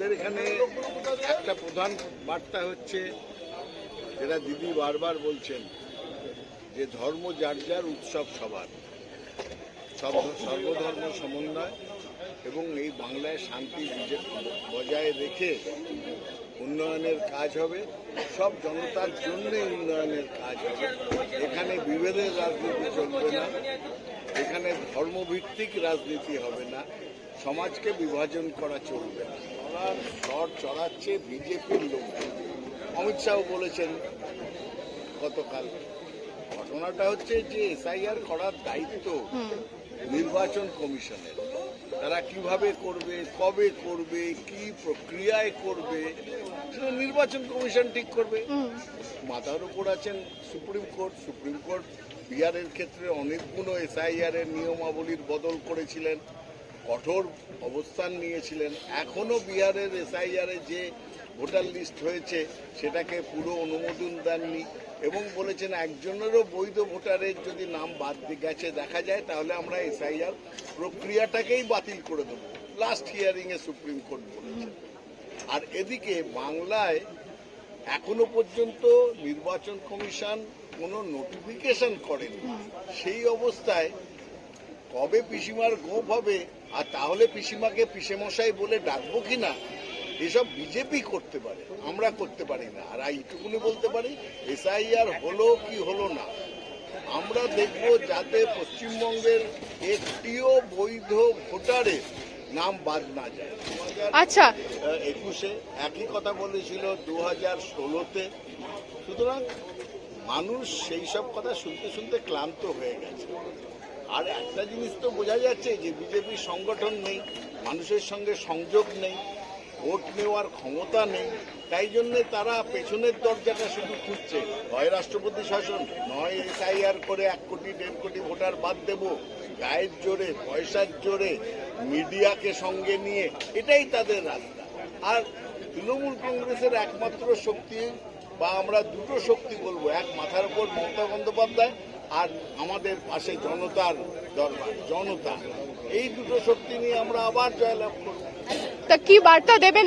আমাদের এখানে একটা প্রধান বার্তা হচ্ছে, যেটা দিদি বারবার বলছেন, যে ধর্ম যার যার উৎসব সবার। সব সর্বধর্ম সমন্বয় এবং এই বাংলায় শান্তি বিজে- বজায় রেখে উন্নয়নের কাজ হবে। সব জনতার জন্য উন্নয়নের কাজ হবে। এখানে বিভেদের রাজনীতি চলবে না। এখানে ধর্মভিত্তিক রাজনীতি হবে না। সমাজকে বিভাজন করা চলবে না। স্বর চড়াচ্ছে বিজেপির লোক। অমিত শাহ বলেছেন গতকাল। ঘটনাটা হচ্ছে যে এসআইআর করার দায়িত্ব নির্বাচন কমিশনের। তারা কীভাবে করবে কবে করবে কি প্রক্রিয়ায় করবে সেটা নির্বাচন কমিশন ঠিক করবে। মাথার উপর আছেন সুপ্রিম কোর্ট। সুপ্রিম কোর্ট বিহারের ক্ষেত্রে অনেকগুলো এসআইআর এর নিয়মাবলীর বদল করেছিলেন। কঠোর অবস্থান নিয়েছিলেন। এখনও বিহারের এসআইআর যে ভোটার লিস্ট হয়েছে, সেটাকে পুরো অনুমোদন দেননি এবং বলেছেন একজনেরও বৈধ ভোটারের যদি নাম বাদ গেছে, দেখা যায়, তাহলে আমরা এসআইআর প্রক্রিয়াটাকেই বাতিল করে দেবো। লাস্ট হিয়ারিংয়ে সুপ্রিম কোর্ট বলেছে। আর এদিকে বাংলায় এখনও পর্যন্ত নির্বাচন কমিশন কোনো নোটিফিকেশন করেনি। সেই অবস্থায় কবে পিসিমার গোপ হবে? আর তাহলে পিসিমাকে পিসেমশাই বলে ডাকবো কিনা? এসব বিজেপি করতে পারে আমরা করতে পারি না। আর এইটুকুনি বলতে পারি এসআইআর হলো কি হলো না। আমরা দেখব যাতে পশ্চিমবঙ্গের একটিও বৈধ ভোটারের নাম বাদ না যায়। আচ্ছা। একুশে একই কথা বলেছিল দু হাজার ষোলোতে। সুতরাং মানুষ সেই সব কথা শুনতে শুনতে ক্লান্ত হয়ে গেছে। আর একটা জিনিস তো বোঝা যাচ্ছে যে বিজেপির সংগঠন নেই, মানুষের সঙ্গে সংযোগ নেই, ভোট নেওয়ার ক্ষমতা নেই, তাই জন্য তারা পেছনের দরজাটা শুধু খুঁজছে। হয় রাষ্ট্রপতি শাসন, নয় এসআইআর করে এক কোটি, দেড় কোটি ভোটার বাদ দেব। গায়ের জোরে, পয়সার জোরে, মিডিয়াকে সঙ্গে নিয়ে, এটাই তাদের রাস্তা। আর তৃণমূল কংগ্রেসের একমাত্র শক্তি, বা আমরা দুটো শক্তি বলব, এক মাথার উপর মমতা বন্দ্যোপাধ্যায় আর আমাদের পাশে জনতার দরবার, জনতা। এই দুটো শক্তি নিয়ে আমরা আবার জয়লাভ করব। তা কি বার্তা দেবেন